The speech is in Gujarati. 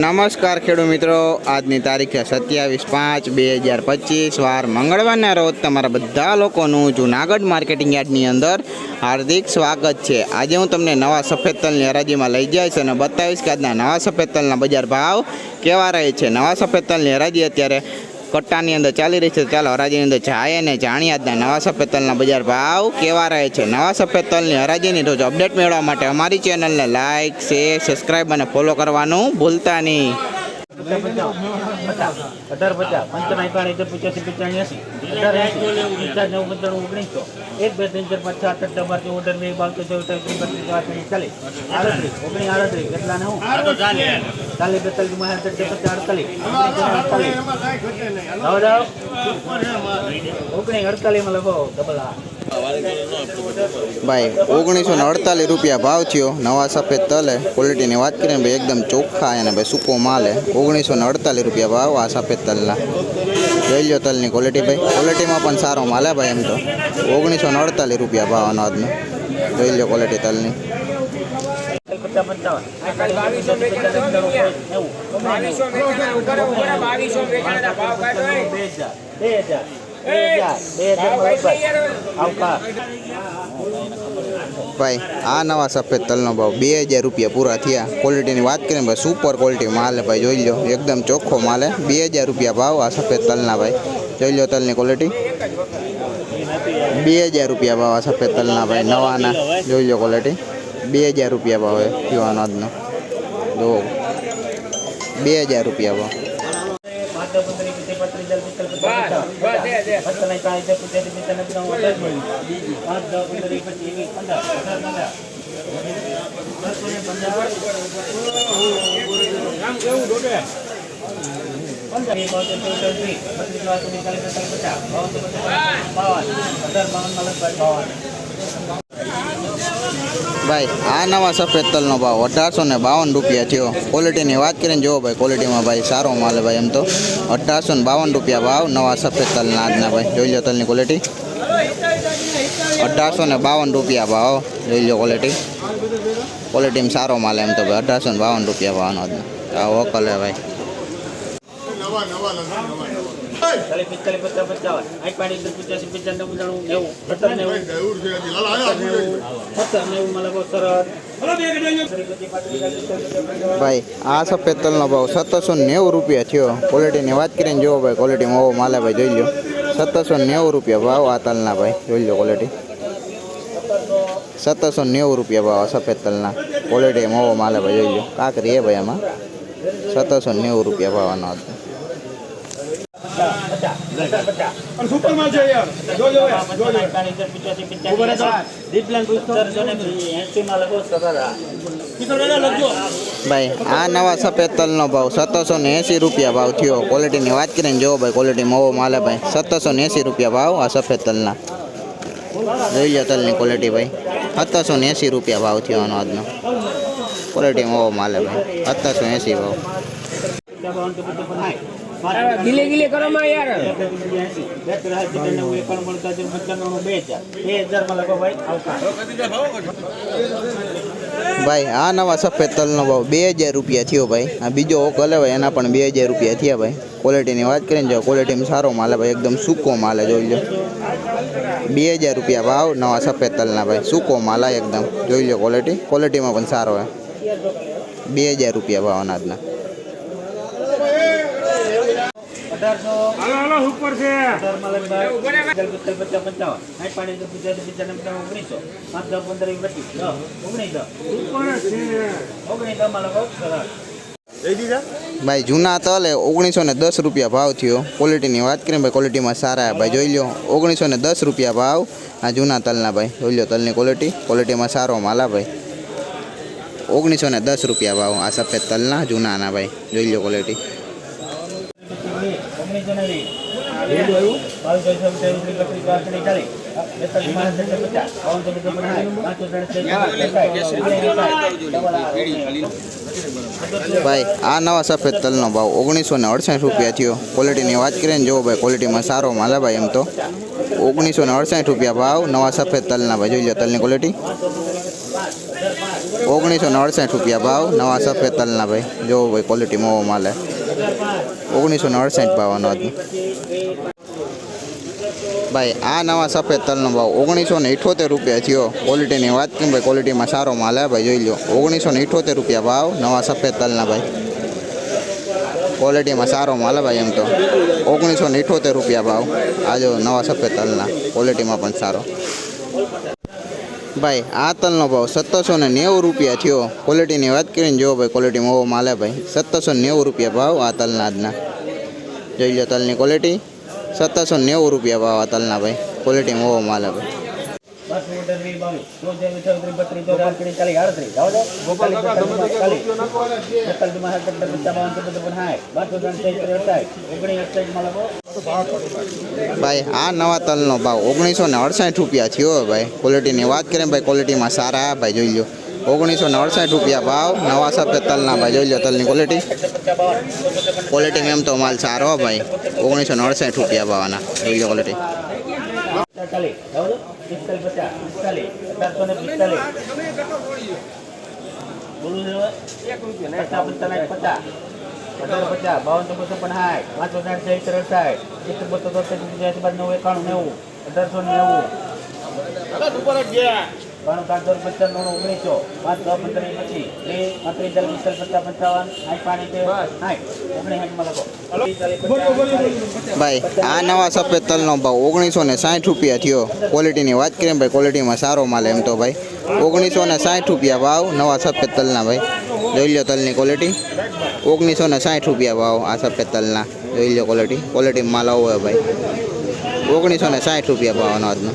નમસ્કાર ખેડૂત મિત્રો. આજની તારીખ સત્યાવીસ પાંચ બે હજાર પચીસ. વાર મંગળવારના રોજ તમારા બધા લોકોનું જૂનાગઢ માર્કેટિંગ યાર્ડની અંદર હાર્દિક સ્વાગત છે. આજે હું તમને નવા સફેદ તલની હરાજીમાં લઈ જઈશ અને બતાવીશ કે આજના નવા સફેદ તલના બજાર ભાવ કેવા રહે છે. નવા સફેદ તલની હરાજી અત્યારે કટ્ટાની અંદર ચાલી રહી છે. ચાલો હરાજીની અંદર જાય અને જાણીએ આજના નવા સફેદ તલના બજાર ભાવ કેવા રહે છે. નવા સફેદ તલની હરાજીની રોજ અપડેટ મેળવવા માટે અમારી ચેનલને લાઇક શેર સબસ્ક્રાઈબ અને ફોલો કરવાનું ભૂલતા નહીં. અઢાર પચાસ પંચાણું એકાણું પંચાણું એસી અઢાર એસી પચાસ નવ પંચાણું, ઓગણીસો. એક બે ત્રણ ચાર પાંચ સાત આઠ નવ બાર ચૌદ પંદર વીસ બાવીસ ચોવીસ ત્રીસ બત્રીસ ચાલીસ ચાલીસ આડત્રીસ ઓગણીસ આડત્રીસ કેટલા ને હું ચાલીસ બેતાલીસમાં પચાસ અડતાલીસ અડતાલીસ જાઓ જાઓ ઓગણીસ અડતાલીસમાં લખો ડબલ આ ભાઈ ઓગણીસો ને અડતાલીસ રૂપિયા ભાવ થયો નવા સફેદ તલે ક્વોલિટીની વાત કરીએ ને ભાઈ એકદમ ચોખ્ખા અને ભાઈ સૂકો માલ હે ઓગણીસો ને અડતાલીસ રૂપિયા ભાવ આ સફેદ તલના જોઈ લો તલની ક્વોલિટી ભાઈ ક્વોલિટીમાં પણ સારો માલ ભાઈ એમ તો ઓગણીસો ને અડતાલીસ રૂપિયા ભાવ અનાજનો જોઈ લો ક્વોલિટી તલની પચાસ ભાઈ, આ નવા સફેદ તલનો ભાવ. બે હજાર રૂપિયા પૂરા થયા. ક્વોલિટીની વાત કરીએ ભાઈ સુપર ક્વોલિટી માલ ભાઈ, જોઈ લો. એકદમ ચોખ્ખો માલ બે હજાર રૂપિયા ભાવ આ સફેદ તલના ભાઈ. જોઈ લો તલની ક્વોલિટી બે હજાર રૂપિયા ભાવ આ સફેદ તલના ભાઈ, નવાના. જોઈ લો ક્વોલિટી બે હજાર રૂપિયા ભાવ પીવાનો આજનો બે હજાર રૂપિયા ભાવ પાંચ દસ પંદર વીસ ત્રીસ પાંત્રીસ ચાલીસ પિસ્તાલીસ પચાસ પચાસ પચાસ ચાલીસ પચાસ પચાસ પચાસ પાંચ દસ પંદર એક પચીસ વીસ પંદર પંદર પંદર પંદર એક બાવન તેર ચૌદ ત્રીસ બત્રીસ ચોવીસ ત્રીસ ચાલીસ બેતાલીસ પચાસ બાવન ત્રેપન ચોપન બાવન અઢાર બાવનમાં લગભગ બાવન ભાઈ, આ નવા સફેદ તલનો ભાવ અઢારસો ને બાવન રૂપિયા થયો. ક્વોલિટીની વાત કરીને જુઓ ભાઈ ક્વોલિટીમાં ભાઈ સારો માલ ભાઈ એમ તો. અઢારસો ને બાવન રૂપિયા ભાવ નવા સફેદ તલના આજના ભાઈ. જોઈ લો તલની ક્વોલિટી અઢારસો ને બાવન રૂપિયા ભાવ. જોઈ લો ક્વોલિટી ક્વોલિટીમાં સારો માલ એમ તો ભાઈ, અઢારસો ને બાવન રૂપિયા ભાવનો આ વોકલ હે ભાઈ. ચાલીસ પિસ્તાલીસ પચાસ પંચાવન આઠ પાંચ દસ પચાસી પચાસ પંચાણું નેવું. સત્તર નેવું. સત્તર નેવું માં લગભગ સરળ ભાઈ આ સફેદ તલનો ભાવ. સત્તરસો નેવું રૂપિયા થયો. ક્વોલિટીની વાત કરીને જુઓ ભાઈ ક્વોલિટીમાં ઓવો માલે ભાઈ જોઈ લો સત્તરસો નેવું રૂપિયા ભાવ આ તલના ભાઈ જોઈ લો ક્વોલિટી સત્તરસો નેવું રૂપિયા ભાવ આ સફેદ તલના ક્વોલિટી મોવો માલે ભાઈ જોઈ લો કાકરી એ ભાઈ આમાં. સત્તરસો નેવું રૂપિયા ભાવ આનો હતો. ભાઈ, આ નવા સફેદ તલનો ભાવ સત્તરસો ને એસી રૂપિયા ભાવ થયો. ક્વોલિટીની વાત કરીને જોવો ભાઈ ક્વોલિટી ઓવો માલે ભાઈ. સત્તરસો ને એસી રૂપિયા ભાવ આ સફેદ તલના. જોઈ લો તલની ક્વોલિટી ભાઈ. સત્તરસો ને એસી રૂપિયા ભાવ થયો આનો આજનો. ક્વોલિટી મોવો માલે ભાઈ. સત્તરસો એંસી ભાવ. ગીલે ગીલે કરો માં યાર. ભાઈ, આ નવા સફેદ તલનો ભાવ બે હજાર રૂપિયા થયો ભાઈ. આ બીજો ઓકલ ભાઈ એના પણ બે હજાર રૂપિયા થયા ભાઈ. ક્વોલિટીની વાત કરીને જો ક્વોલિટીમાં સારો માલે ભાઈ એકદમ સૂકો માલે જોઈ લો. બે હજાર રૂપિયા ભાવ નવા સફેદ તલના ભાઈ. સૂકો માલ એકદમ. જોઈ લો ક્વોલિટી ક્વોલિટીમાં પણ સારો હોય બે હજાર રૂપિયા ભાવ અનાજના અઢારસો હાલો હાલો ઉપર છે અઢારમાં લગભગ પચાસ પચાસ પંચાવન આઠ પાંચ દસ પચાસ પચાસ પચાસ ઓગણીસો. પાંચ દસ પંદર પચીસ દસ ઉપર છે. ઓગણીસ ભાઈ જૂના તલ એ ઓગણીસો ને દસ રૂપિયા ભાવ થયો. ક્વોલિટીની વાત કરીએ ભાઈ ક્વોલિટીમાં સારા ભાઈ જોઈ લો ઓગણીસો ને દસ રૂપિયા ભાવ આ જૂના તલના ભાઈ. જોઈ લો તલની ક્વોલિટી ક્વોલિટીમાં સારો માલ ભાઈ. ઓગણીસો ને દસ રૂપિયા ભાવ આ સફેદ તલના જૂનાના ભાઈ. જોઈ લો ક્વોલિટી ઓગણીસો ને વીસ બાવીસો ચોવીસ ત્રેવીસ બત્રીસ ચોત્રીસ ચાલીસ બેતાલીસ પાંચ પચાસ બાવન ચોવીસ પચાસ પાંચસો ભાઈ આ નવા સફેદ તલનો ભાવ ઓગણીસો ને અડસઠ રૂપિયા થયો. ક્વોલિટીની વાત કરીએ ને જો ભાઈ ક્વોલિટીમાં સારો માલ હે ભાઈ એમ તો. ઓગણીસો ને અડસઠ રૂપિયા ભાવ નવા સફેદ તલના ભાઈ જોઈ લો તલની ક્વોલિટી ઓગણીસો ને અડસઠ રૂપિયા ભાવ નવા સફેદ તલના ભાઈ જો ભાઈ ક્વોલિટી મોવો માલે ઓગણીસો ને અડસઠ ભાવનો આજનો. ભાઈ, આ નવા સફેદ તલનો ભાવ ઓગણીસો ને ઇઠોતેર રૂપિયા થયો. ક્વોલિટીની વાત કેમ ભાઈ ક્વોલિટીમાં સારો માલ હે ભાઈ, જોઈ લો ઓગણીસો ને ઇઠોતેર રૂપિયા ભાવ, નવા સફેદ તલના ભાઈ. ક્વોલિટીમાં સારો માલ હે ભાઈ એમ તો. ઓગણીસો ને ઇઠોતેર રૂપિયા ભાવ, આ નવા સફેદ તલના. ક્વોલિટીમાં પણ સારો. ભાઈ, આ તલનો ભાવ સત્તરસો ને નેવું રૂપિયા થયો. ક્વોલિટીની વાત કરીને જુઓ ભાઈ ક્વોલિટી મોવો માલે ભાઈ. સત્તરસો નેવું રૂપિયા ભાવ આ તલના આજના. જોઈ લો તલની ક્વોલિટી સત્તરસો નેવું રૂપિયા ભાવ આ તલના ભાઈ. ક્વોલિટી મોવો માલે ભાઈ. વીસ બાવીસ. બત્રીસ ચાલીસ આડત્રીસ. જાઓ જાઓ. ચાલીસ બાવન ચૌદ પણ બારસો ત્રણ ઓગણીસ લખો. ભાઈ આ નવા તલનો ભાવ ઓગણીસો ને અડસાઠ રૂપિયા થયો હે ભાઈ. ક્વોલિટીની વાત કરીએ ભાઈ ક્વોલિટીમાં સારા ભાઈ જોઈ લો ઓગણીસો ને અડસાઠ રૂપિયા ભાવ નવા સફેદ તલના ભાઈ જોઈ લો તલની ક્વોલિટી ક્વોલિટીમાં એમ તો માલ સારો ભાઈ. ઓગણીસો ને અડસાઠ રૂપિયા ભાવના જોઈ લો ક્વોલિટી ચાલીસ પિસ્તાલીસ પચાસ પિસ્તાલીસ અઢારસો ને પિસ્તાલીસ. બોલું છે હવે? પચાસ પંચાવન પચાસ. પચાસ બાવન તો બસો પણ હાય પાંચસો સાઠ છે એકસો અડસાઠ એકસો બસો તોતેર ત્યાંસી બાદ નવ એકાણું નેવું અઢારસો નેવું. બાણું પાંચસો પચાસ નવ ઓગણીસો. પાંચ દસ પંદર પચીસ. બે પાંત્રીસ ચાલીસ પિસ્તાલીસ પચાસ પંચાવન. આઠ પાણી તે સાઠ ઓગણીસ ભાઈ આ નવા સફેદ તલનો ભાવ ઓગણીસો ને સાઠ રૂપિયા થયો. ક્વોલિટીની વાત કરીએ ભાઈ ક્વોલિટીમાં સારો માલ એમ તો ભાઈ. ઓગણીસો ને સાઠ રૂપિયા ભાવ નવા સફેદ તલના ભાઈ. જોઈ લો તલની ક્વોલિટી ઓગણીસો ને સાઠ રૂપિયા ભાવ આ સફેદ તલના. જોઈ લો ક્વોલિટી ક્વોલિટી માલ આવો ભાઈ. ઓગણીસો ને સાઠ રૂપિયા ભાવનો આજનો